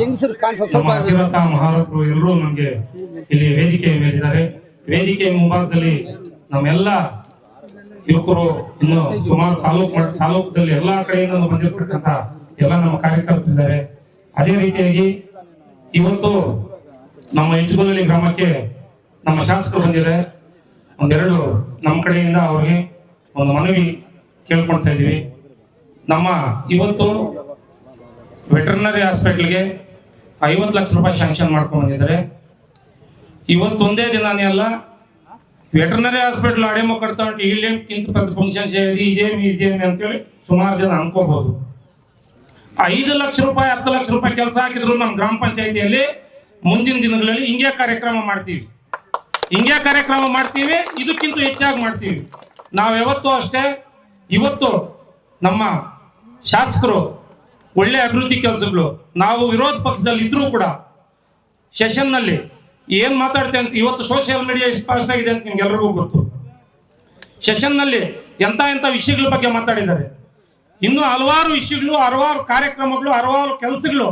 ಹೆಂಗಸರು ಕಾಣಿಸೋ ನಮ್ಮ ಸ್ವಲ್ಪ ಅತಿರಥ ಮಹಾರಥರು ಎಲ್ಲರೂ ನಮ್ಗೆ ಇಲ್ಲಿ ವೇದಿಕೆ ಮೇಲಿದ್ದಾರೆ. ವೇದಿಕೆ ಮುಂಭಾಗದಲ್ಲಿ ನಮ್ಮೆಲ್ಲ ಯುವಕರು ಇನ್ನು ಸುಮಾರು ತಾಲೂಕು ತಾಲೂಕದಲ್ಲಿ ಎಲ್ಲಾ ಕಡೆಯಿಂದ ಬಂದಿರತಕ್ಕಂತ ಎಲ್ಲ ನಮ್ಮ ಕಾರ್ಯಕರ್ತರಿದ್ದಾರೆ ಅದೇ ರೀತಿಯಾಗಿ ಇವತ್ತು ನಮ್ಮ ಇಂಚುಗೋಲಲ್ಲಿ ಗ್ರಾಮಕ್ಕೆ ನಮ್ಮ ಶಾಸಕರು ಬಂದಿದೆ ಒಂದೆರಡು ನಮ್ಮ ಕಡೆಯಿಂದ ಅವ್ರಿಗೆ ಒಂದು ಮನವಿ ಕೇಳ್ಕೊಳ್ತಾ ಇದ್ದೀವಿ. ನಮ್ಮ ಇವತ್ತು ವೆಟರ್ನರಿ ಹಾಸ್ಪಿಟಲ್ಗೆ ಐವತ್ತು ಲಕ್ಷ ರೂಪಾಯಿ ಶಾಂಕ್ಷನ್ ಮಾಡ್ಕೊಂಡು ಬಂದಿದ್ದಾರೆ. ಇವತ್ತೊಂದೇ ದಿನಾನೇ ಅಲ್ಲ ವೆಟರ್ನರಿ ಹಾಸ್ಪಿಟಲ್ ಅಡೆಮೋ ಕಟ್ತಾ ಉಂಟು. ಫಂಕ್ಷನ್ ಪ್ರತಿ ಸೇರಿ ಇದೇಮಿ ಇದೇಮಿ ಅಂತೇಳಿ ಸುಮಾರು ಜನ ಅನ್ಕೋಬಹುದು. ಐದು ಲಕ್ಷ ರೂಪಾಯಿ, ಹತ್ತು ಲಕ್ಷ ರೂಪಾಯಿ ಕೆಲಸ ಹಾಕಿದ್ರು ನಮ್ಮ ಗ್ರಾಮ ಪಂಚಾಯತಿಯಲ್ಲಿ. ಮುಂದಿನ ದಿನಗಳಲ್ಲಿ ಹಿಂಗೆ ಕಾರ್ಯಕ್ರಮ ಮಾಡ್ತೀವಿ. ಹಿಂಗೆ ಕಾರ್ಯಕ್ರಮ ಮಾಡ್ತೀವಿ, ಇದಕ್ಕಿಂತ ಹೆಚ್ಚಾಗಿ ಮಾಡ್ತೀವಿ. ನಾವು ಯಾವತ್ತೂ ಅಷ್ಟೇ, ಇವತ್ತು ನಮ್ಮ ಶಾಸಕರು ಒಳ್ಳೆ ಅಭಿವೃದ್ಧಿ ಕೆಲಸಗಳು. ನಾವು ವಿರೋಧ ಪಕ್ಷದಲ್ಲಿ ಇದ್ರೂ ಕೂಡ ಸೆಷನ್ನಲ್ಲಿ ಏನ್ ಮಾತಾಡ್ತೇವೆ ಅಂತ ಇವತ್ತು ಸೋಷಿಯಲ್ ಮೀಡಿಯಾ ಎಷ್ಟು ಫಾಸ್ಟ್ ಆಗಿದೆ ಅಂತ ನಿಮ್ಗೆ ಎಲ್ರಿಗೂ ಗೊತ್ತು. ಸೆಷನ್ನಲ್ಲಿ ಎಂತ ಎಂತ ವಿಷಯಗಳ ಬಗ್ಗೆ ಮಾತಾಡಿದ್ದಾರೆ. ಇನ್ನು ಹಲವಾರು ವಿಷಯಗಳು, ಹಲವಾರು ಕಾರ್ಯಕ್ರಮಗಳು, ಹಲವಾರು ಕೆಲಸಗಳು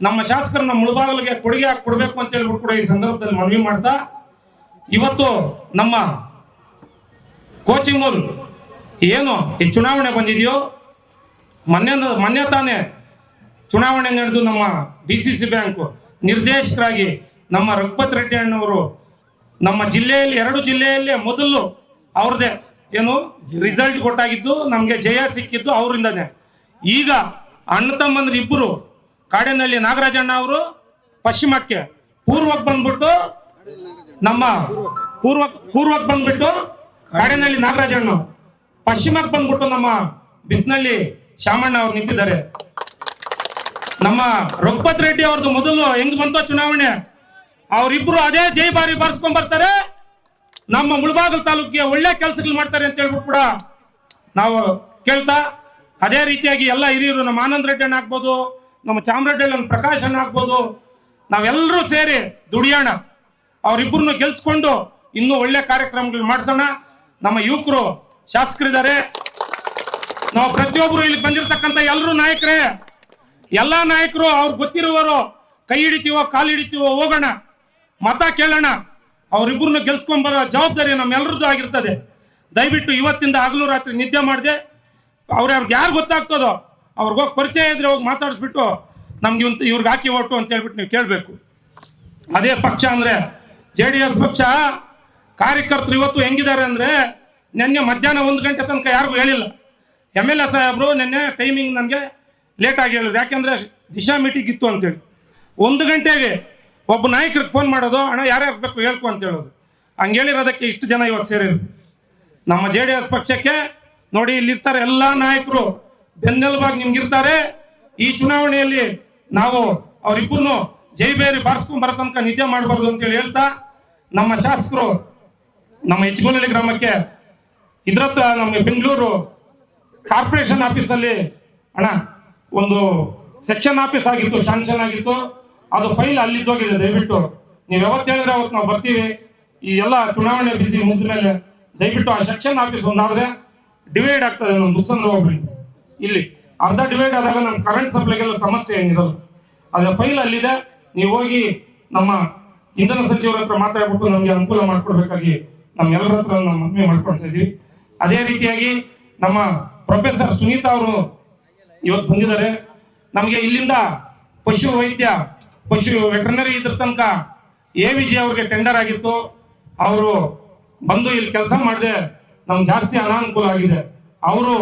ನಮ್ಮ ಶಾಸಕರು ನಮ್ಮ ಮುಳುಬಾಗಲಿಗೆ ಕೊಡುಗೆ ಹಾಕಿ ಕೊಡ್ಬೇಕು ಅಂತ ಹೇಳ್ಬಿಟ್ಟು ಕೂಡ ಈ ಸಂದರ್ಭದಲ್ಲಿ ಮನವಿ ಮಾಡ್ತಾ, ಇವತ್ತು ನಮ್ಮ ಕೋಚಿಂಗ್ ಏನು ಈ ಚುನಾವಣೆ ಬಂದಿದೆಯೋ ಮೊನ್ನೆ ಮೊನ್ನೆ ತಾನೇ ಚುನಾವಣೆ ನಡೆದು ನಮ್ಮ ಡಿ ಸಿ ಸಿ ಬ್ಯಾಂಕ್ ನಿರ್ದೇಶಕರಾಗಿ ನಮ್ಮ ರಘುಪತ್ ರೆಡ್ಡಿ ಅಣ್ಣವರು ನಮ್ಮ ಜಿಲ್ಲೆಯಲ್ಲಿ, ಎರಡು ಜಿಲ್ಲೆಯಲ್ಲಿ ಮೊದಲು ಅವ್ರದ್ದೇ ಏನು ರಿಸಲ್ಟ್ ಕೊಟ್ಟಾಗಿದ್ದು, ನಮಗೆ ಜಯ ಸಿಕ್ಕಿದ್ದು ಅವರಿಂದನೇ. ಈಗ ಅಣ್ಣ ತಮ್ಮಂದ್ರೆ ಇಬ್ಬರು ಕಾಡಿನಲ್ಲಿ ನಾಗರಾಜಣ್ಣ ಅವರು ಪಶ್ಚಿಮಕ್ಕೆ ಪೂರ್ವಕ್ಕೆ ಬಂದ್ಬಿಟ್ಟು ನಮ್ಮ ಪೂರ್ವ ಪೂರ್ವಕ್ಕೆ ಬಂದ್ಬಿಟ್ಟು ಕಾಡಿನಲ್ಲಿ ನಾಗರಾಜಣ್ಣ ಪಶ್ಚಿಮಕ್ಕೆ ಬಂದ್ಬಿಟ್ಟು ನಮ್ಮ ಬಿಸ್ನಳ್ಳಿ ಶಾಮಣ್ಣ ಅವ್ರು ನಿಂತಿದ್ದಾರೆ. ನಮ್ಮ ರಘುಪತ್ ರೆಡ್ಡಿ ಅವ್ರದ್ದು ಮೊದಲು ಹೆಂಗ್ ಬಂತೋ ಚುನಾವಣೆ, ಅವರಿಬ್ರು ಅದೇ ಜೈ ಬಾರಿ ಬಾರಿಸ್ಕೊಂಡ್ ಬರ್ತಾರೆ. ನಮ್ಮ ಮುಳಬಾಗಲ್ ತಾಲೂಕಿಗೆ ಒಳ್ಳೆ ಕೆಲಸಗಳು ಮಾಡ್ತಾರೆ ಅಂತ ಹೇಳ್ಬಿಟ್ಟು ಕೂಡ ನಾವು ಕೇಳ್ತಾ, ಅದೇ ರೀತಿಯಾಗಿ ಎಲ್ಲ ಹಿರಿಯರು ನಮ್ಮ ಆನಂದ್ ರೆಡ್ಡಿ ಅಣ್ಣ ಆಗ್ಬೋದು, ನಮ್ಮ ಚಾಮರೆಡ್ಡಿ ನಮ್ಮ ಪ್ರಕಾಶ್ ಅಣ್ಣ ಆಗ್ಬೋದು, ನಾವೆಲ್ಲರೂ ಸೇರಿ ದುಡಿಯೋಣ ಅವರಿಬ್ಬರನ್ನು ಗೆಲ್ಸ್ಕೊಂಡು ಇನ್ನೂ ಒಳ್ಳೆ ಕಾರ್ಯಕ್ರಮಗಳು ಮಾಡ್ಸೋಣ. ನಮ್ಮ ಯುವಕರು ಶಾಸಕರಿದ್ದಾರೆ. ನಾವು ಪ್ರತಿಯೊಬ್ಬರು ಇಲ್ಲಿ ಬಂದಿರತಕ್ಕಂತ ಎಲ್ಲರೂ ನಾಯಕರೇ, ಎಲ್ಲಾ ನಾಯಕರು ಅವ್ರು ಗೊತ್ತಿರುವವರು, ಕೈ ಹಿಡಿತೀವೋ, ಕಾಲು ಹಿಡಿತೀವೋ, ಹೋಗೋಣ. ಮತ ಕೇಳೋಣ. ಅವ್ರಿಬ್ರನ್ನ ಗೆಲ್ಸ್ಕೊಂಡ್ ಬರೋ ಜವಾಬ್ದಾರಿ ನಮ್ಮೆಲ್ಲರದ್ದು ಆಗಿರ್ತದೆ. ದಯವಿಟ್ಟು ಇವತ್ತಿಂದ ಹಗಲು ರಾತ್ರಿ ನಿದ್ದೆ ಮಾಡಿದೆ. ಅವ್ರ ಅವ್ರಿಗೆ ಯಾರು ಗೊತ್ತಾಗ್ತದೋ, ಅವ್ರಿಗೆ ಹೋಗಿ ಪರಿಚಯ ಇದ್ರೆ ಹೋಗಿ ಮಾತಾಡಿಸ್ಬಿಟ್ಟು ನಮ್ಗೆ ಇವಂತ ಇವ್ರಿಗೆ ಹಾಕಿ ಓಟು ಅಂತ ಹೇಳ್ಬಿಟ್ಟು ನೀವು ಕೇಳಬೇಕು. ಅದೇ ಪಕ್ಷ ಅಂದ್ರೆ ಜೆ ಡಿ ಎಸ್ ಪಕ್ಷ, ಕಾರ್ಯಕರ್ತರು ಇವತ್ತು ಹೆಂಗಿದ್ದಾರೆ ಅಂದ್ರೆ, ನಿನ್ನೆ ಮಧ್ಯಾಹ್ನ ಒಂದು ಗಂಟೆ ತನಕ ಯಾರಿಗೂ ಹೇಳಿಲ್ಲ. ಎಂ ಎಲ್ ಎ ಸಾಹೇಬರು ನಿನ್ನೆ ಟೈಮಿಂಗ್ ನನಗೆ ಲೇಟ್ ಆಗಿ ಹೇಳಿದ್ರು. ಯಾಕೆಂದ್ರೆ ದಿಶಾ ಮೀಟಿಂಗ್ ಇತ್ತು ಅಂತೇಳಿ. ಒಂದು ಗಂಟೆಗೆ ಒಬ್ಬ ನಾಯಕರಿಗೆ ಫೋನ್ ಮಾಡೋದು, ಅಣ್ಣ ಯಾರ್ಯಾರು ಬೇಕು ಹೇಳ್ಕೊ ಅಂತ ಹೇಳೋದು. ಹೇಳಿರೋದಕ್ಕೆ ಇಷ್ಟು ಜನ ಇವತ್ತು ಸೇರಿದ್ರು. ನಮ್ಮ ಜೆ ಡಿ ಎಸ್ ಪಕ್ಷಕ್ಕೆ ನೋಡಿ ಇಲ್ಲಿರ್ತಾರೆ ಎಲ್ಲ ನಾಯಕರು. ಬೆನ್ನೆಲುಬಾಗಿ ನಿಮ್ಗಿರ್ತಾರೆ. ಈ ಚುನಾವಣೆಯಲ್ಲಿ ನಾವು ಅವರಿಬ್ಬರನ್ನು ಜೈಬೇರಿ ಬಾರಿಸ್ಕೊಂಡ್ ಬರೋ ತನಕ ನಿದ್ದೆ ಮಾಡಬಾರ್ದು ಅಂತೇಳಿ ಹೇಳ್ತಾ, ನಮ್ಮ ಶಾಸಕರು ನಮ್ಮ ಹೆಚ್ಚುಗೋಲಹಳ್ಳಿ ಗ್ರಾಮಕ್ಕೆ ಇದ್ರ ನಮ್ಮ ಬೆಂಗಳೂರು ಕಾರ್ಪೊರೇಷನ್ ಆಫೀಸಲ್ಲಿ, ಅಣ್ಣ, ಒಂದು ಸೆಕ್ಷನ್ ಆಫೀಸ್ ಆಗಿತ್ತು ಶಾಂಕ್ಷನ್ ಆಗಿತ್ತು. ಅದು ಫೈಲ್ ಅಲ್ಲಿದ್ದೋಗಿದೆ ದಯವಿಟ್ಟು. ನೀವು ಯಾವತ್ತು ಹೇಳಿದ್ರೆ ಅವತ್ತು ನಾವು ಬರ್ತೀವಿ. ಈ ಎಲ್ಲ ಚುನಾವಣೆ ಬಿಸಿ ಮುಗಿದ ದಯವಿಟ್ಟು ಆ ಸೆಕ್ಷನ್ ಆಫೀಸ್ ಒಂದಾದ್ರೆ ಡಿವೈಡ್ ಆಗ್ತದೆ ನಮ್ಮ ದುಸ್ಸಂದ್ರ ಹೋಗ್ಬಿಡಿ ಇಲ್ಲಿ ಅರ್ಧ ಡಿವೈಡ್ ಆದಾಗ ನಮ್ಮ ಕರೆಂಟ್ ಸಪ್ಲೈಗೆಲ್ಲ ಸಮಸ್ಯೆ ಏನಿರೋದು. ಅದ್ರ ಫೈಲ್ ಅಲ್ಲಿದೆ. ನೀವು ಹೋಗಿ ನಮ್ಮ ಇಂಧನ ಸಚಿವರ ಹತ್ರ ಮಾತಾಡ್ಬಿಟ್ಟು ನಮಗೆ ಅನುಕೂಲ ಮಾಡ್ಕೊಡ್ಬೇಕಾಗಿ ನಮ್ಮೆಲ್ಲರ ಹತ್ರ ನಾವು ಮನವಿ ಮಾಡ್ಕೊಳ್ತಾ ಇದೀವಿ. ಅದೇ ರೀತಿಯಾಗಿ ನಮ್ಮ ಪ್ರೊಫೆಸರ್ ಸುನೀತಾ ಅವರು ಇವತ್ತು ಬಂದಿದ್ದಾರೆ. ನಮಗೆ ಇಲ್ಲಿಂದ ಪಶು ವೈದ್ಯ, ಪಶು ವೆಟರ್ನರಿ ಇದ್ರ ತನಕ ಎ ವಿಜಿ ಅವ್ರಿಗೆ ಟೆಂಡರ್ ಆಗಿತ್ತು. ಅವರು ಬಂದು ಇಲ್ಲಿ ಕೆಲಸ ಮಾಡಿದೆ ನಮ್ಗೆ ಜಾಸ್ತಿ ಅನಾನುಕೂಲ ಆಗಿದೆ. ಅವರು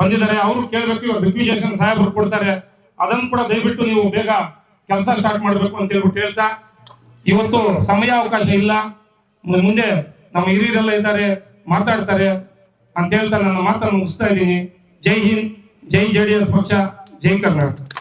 ಬಂದಿದ್ದಾರೆ. ಅವರು ಕೇಳಬೇಕು ಇವಾಗ ರಿಕ್ವಿಜೇಷನ್ ಸಾಹೇಬರು ಕೊಡ್ತಾರೆ. ಅದನ್ನು ಕೂಡ ದಯವಿಟ್ಟು ನೀವು ಬೇಗ ಕೆಲಸ ಸ್ಟಾರ್ಟ್ ಮಾಡಬೇಕು ಅಂತ ಹೇಳ್ಬಿಟ್ಟು ಹೇಳ್ತಾ, ಇವತ್ತು ಸಮಯ ಅವಕಾಶ ಇಲ್ಲ ಮುಂದೆ ನಮ್ಮ ಹಿರಿಯರೆಲ್ಲ ಇದ್ದಾರೆ, ಮಾತಾಡ್ತಾರೆ. ಅಂತ ಹೇಳ್ತಾ ನನ್ನ ಮಾತನ್ನು ಮುಗಿಸ್ತಾ ಇದ್ದೀನಿ. ಜೈ ಹಿಂದ್ ಜೈ ಜೆಡಿಎಸ್ ಪಕ್ಷ ಜೈ ಕರ್ನಾಟಕ.